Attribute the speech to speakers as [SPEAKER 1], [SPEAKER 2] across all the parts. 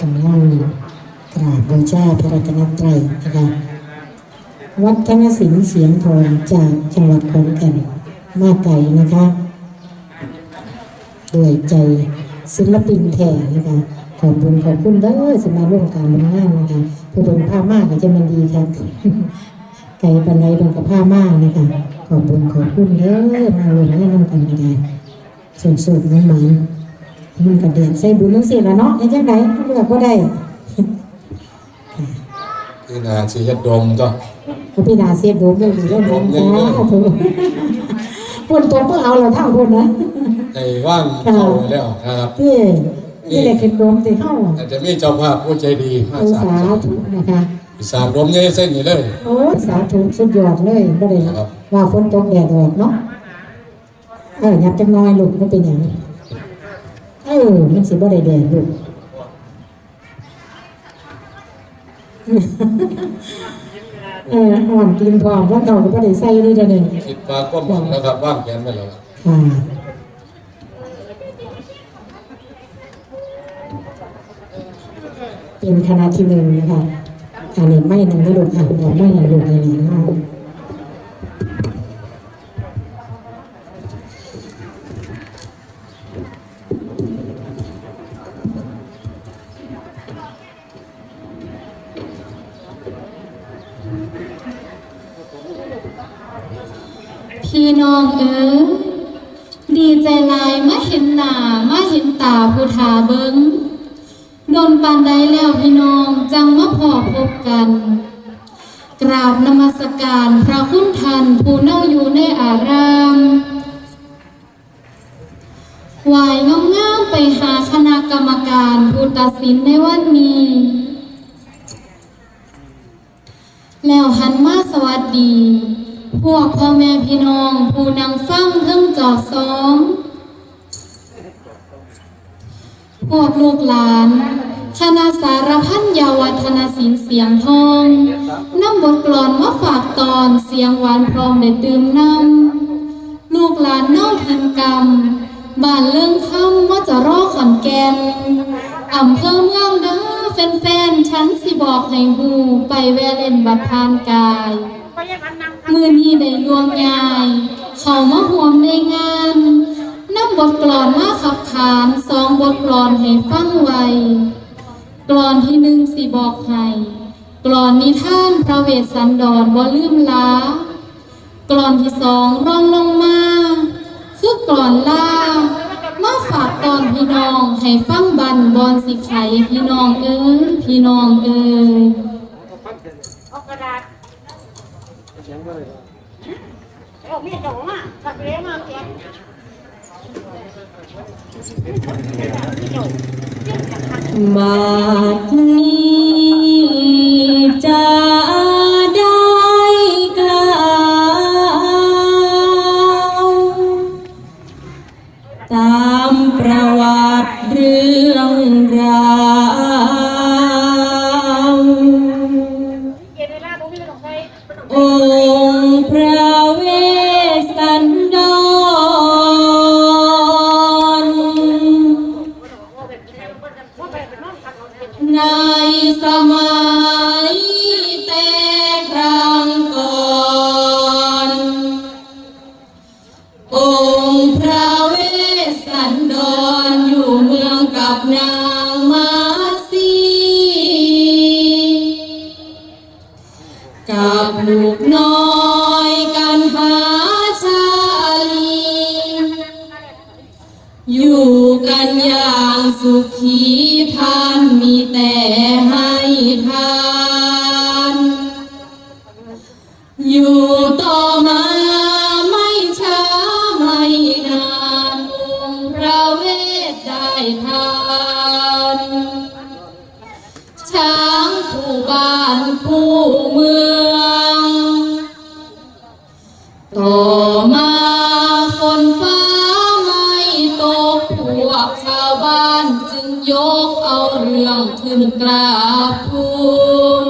[SPEAKER 1] กำลังกราบบูชาพระรัตนตรัยนะคะวัฒนศิลป์เสียงทองจากจังหวัดขอนแก่นมาไกลนะคะด้วยใจศิลปินแท้นะคะขอบคุณขอบคุณเด้อสมาร่วมการบุญงานนะคะผู้เป็นผ้ามากก็จะมันดีครับไก่ปันไดเป็นกับผ้ามากนะคะขอบคุณขอบคุณเด้อมาร่วมงานนำกันก็ได้สุดๆน้ำมัน มันก็เดือดใส่บุญทั้งสิ้นแล้วเนาะยังจังไหนเลือกก็ได้
[SPEAKER 2] คือนาสิเฮ็ดดมก็
[SPEAKER 1] พระพี่นาเสียดโดมเลยเรื่องนั้นจ้าถูกปุ่นตัวเพื่อเอาเราทั้งคนนะ
[SPEAKER 2] ในว่างเข้าไว้แล้วนะครับ
[SPEAKER 1] เพื่อที่ได้ขึ้นโดมตีเข้า
[SPEAKER 2] อาจจะมีเจ้าภาพผู้ใจดีมา
[SPEAKER 1] เอา
[SPEAKER 2] สา
[SPEAKER 1] สาธุนะคะ
[SPEAKER 2] สามดมใหญ่เส้นนี่เลย
[SPEAKER 1] โอ้ยสาธุสุดยอดเลยบ่ได้
[SPEAKER 2] ครับ
[SPEAKER 1] ว่าฝนตกแดดออกเนาะเออยับจังน้อยลูกมันเป็นอย่าง เออมันสิบ่ได้แดดลูกเอออ่อนกินพร้อมว่าเก่าก็บ่ได้ใส่เลยเด้อเนี่ย
[SPEAKER 2] คิดว่าก็หวังนะครับว่างแผนไว้แล้ว
[SPEAKER 1] ค่ะเป็นคณะที่หนึ่งนะคะอันนี้ไม่หนึ่งไม่ลงอะเราไม่ลงในนี้นะ
[SPEAKER 3] พี่น้องเอ๋ยดีใจลายมาเห็นหน้ามาเห็นตาผู้ทาเบิงโดนปานใดแล้วพี่น้องจังมาพอพบกัน กราบนมัสการพระคุณทันผู้เน่าอยู่ในอารามไหวายงามๆไปหาคณะกรรมการผู้ตัดสินในวันนี้ แล้วหันมาสวัสดี พวกพ่อแม่พี่น้อง ผู้นังฟังเพิ่งจอดสอง พวกลูกหลานคณะสารพันยาวัฒนศิลป์เสียงทองน้ำบทกลอนมาฝากตอนเสียงหวานพร้อมได้ดื่มน้ำลูกหลานเน่าทินกรรมบ้านเรื่องคำว่าจะรอขอนแก่นอำเภอเมืองเด้อแฟนๆฉันสิบอกให้หูไปแวเล่นบัดพานกาย มือนี้ได้ลวงยาย เขามาห่วมในงานนำบทกลอนมาขับขานสองบทกลอนให้ฟังไวกลอนที่หนึ่งสิบอกให้กลอนนิทานพระเวสสันดรบ่ลืมล้ากลอนที่สองรองลงมาคือกลอนลามาฝากตอนพี่น้องให้ฟังบันบอนสิไขพี่น้องเอ้ยพี่น้องเอ้ย
[SPEAKER 4] เอากระดาษ เอามีดดอกมาตัดเลี้ยงมาเขียน
[SPEAKER 3] บาทนี้จะได้กล่าวตา อ
[SPEAKER 4] ยู่
[SPEAKER 3] กันอย่างสุขีท่านมีแต่ กราบทูล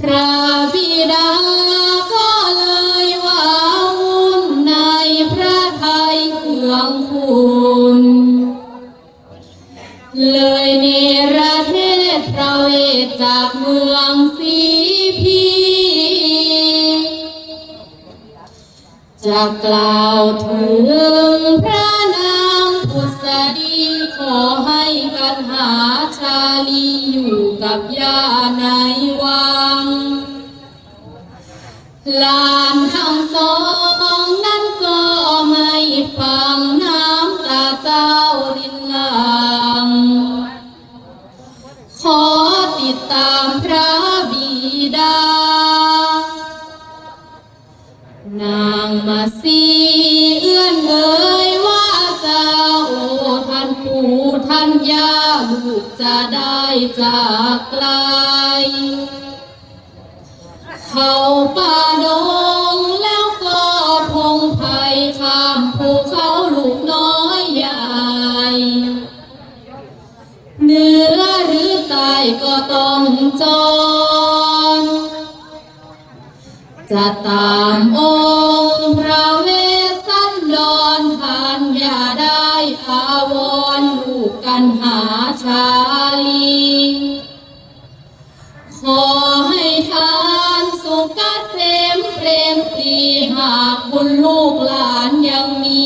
[SPEAKER 3] พระบิดาก็เลยว่าวุ่นในพระไทยเครื่องคุณเลยเนรเทศประเวศจากเมืองสีพีจะกล่าวถึง กับย่าในวังลาน ได้จากไกล เข้าป่าดงแล้วก็พงไผ่ข้ามภูเขาลูกน้อยใหญ่เหนือหรือใต้ก็ต้องจรจะตามองค์พระเวสสันดรทานอย่าได้อาวรลูกกันหาชาุณลูกหลานยังมี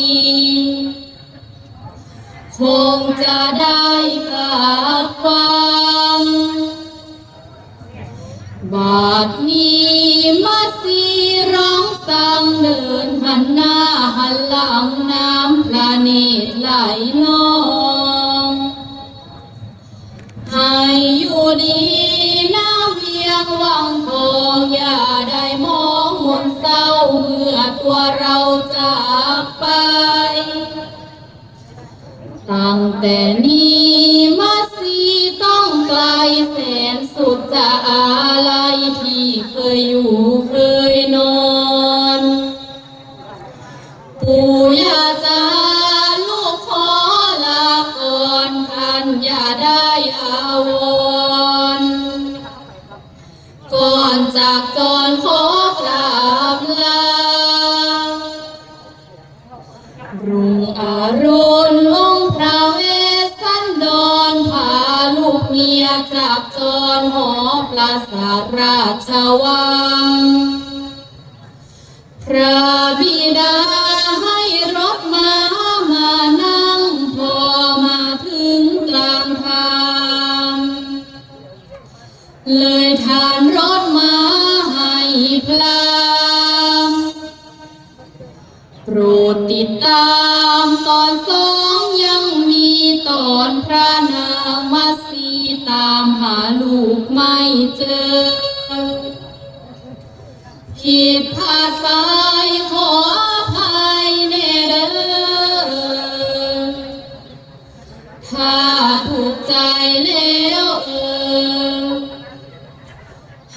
[SPEAKER 3] คงจะได้กลับฟังบาดนี้มาสีร้องสั่งเดินหันหน้าหันหลังน้ำพระเนตรไหล ตั้งแต่นี้าทราชวัง พระบิดาให้รถมามานั่งพอมาถึงกลางทาง เลยทานรถมาให้พลางโปรดติดตามตอนสองยังมีตอนพระนางมาสีตามหาลูกไม่เจอ ผิดพลาดไปขออภัยเนเด้อถ้าถูกใจแล้วเออ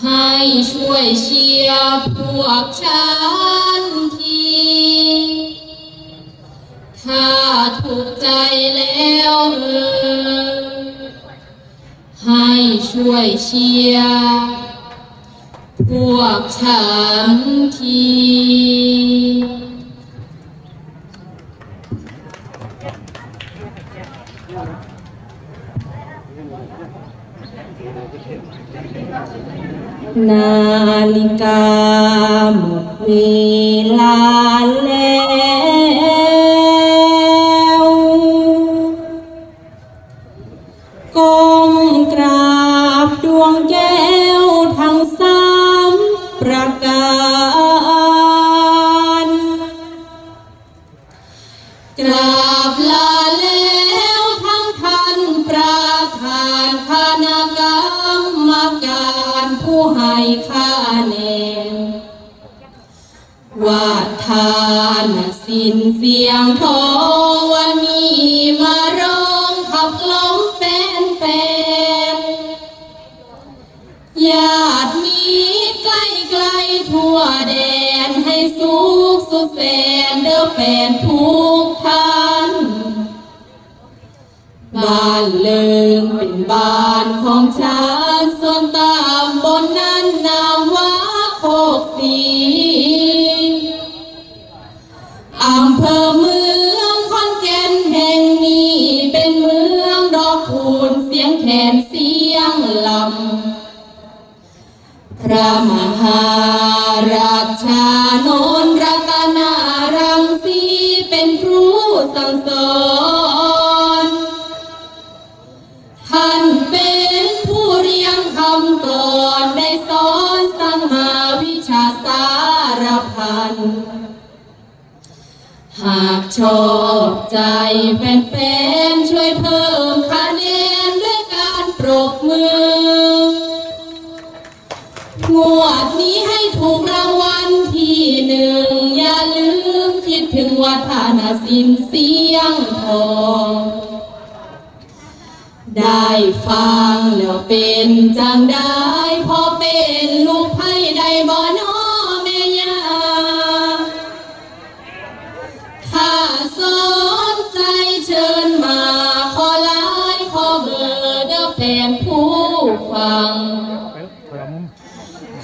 [SPEAKER 3] ให้ช่วยเชียร์พวกฉันทีถ้าถูกใจแล้วเออ ให้ช่วยเชียร์ พวกฉันที
[SPEAKER 1] นาฬิกาหมดเวลาแล้ว ประการ
[SPEAKER 3] ทั่วแดนให้สุขสุแสนเด้อแฟนทุกท่าน บ้านเลิงเป็นบ้านของฉัน หากชอบใจแฟนๆช่วยเพิ่มคะแนนด้วยการปรบมืองวดนี้ให้ถูกรางวัลที่หนึ่ง อย่าลืมคิดถึงวัฒนศิลป์เสียงทองได้ฟังแล้วเป็นจังได้ ฟัง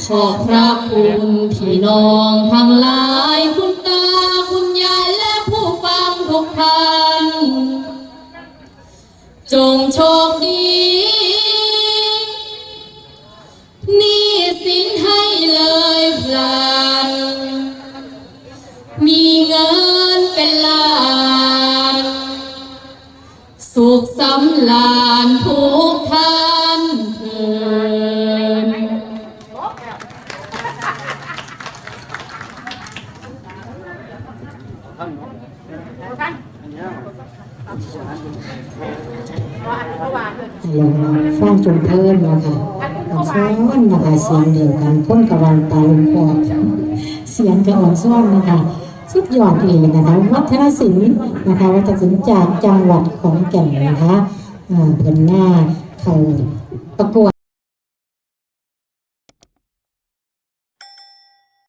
[SPEAKER 3] ขอบพระคุณพี่น้องทั้งหลาย คุณตาคุณยายและผู้ฟังทุกท่าน จงโชคดีนี่สินให้เลยพลันมีเงินเป็นล้าน สุขสำลานทุก เรา
[SPEAKER 1] ฟังจนเพิ่นนะคะอ่อนซ้อนนะคะเสียงเดียวกันค้นกระวันตาลุงคอเสียงกระอ่อนซ้อนนะคะสุดยอดเลยนะคะวัฒนศิลป์นะคะวัฒนศิลป์จากจังหวัดของแก่นนะคะอ่าเพิ่นหน้าเขาประกวด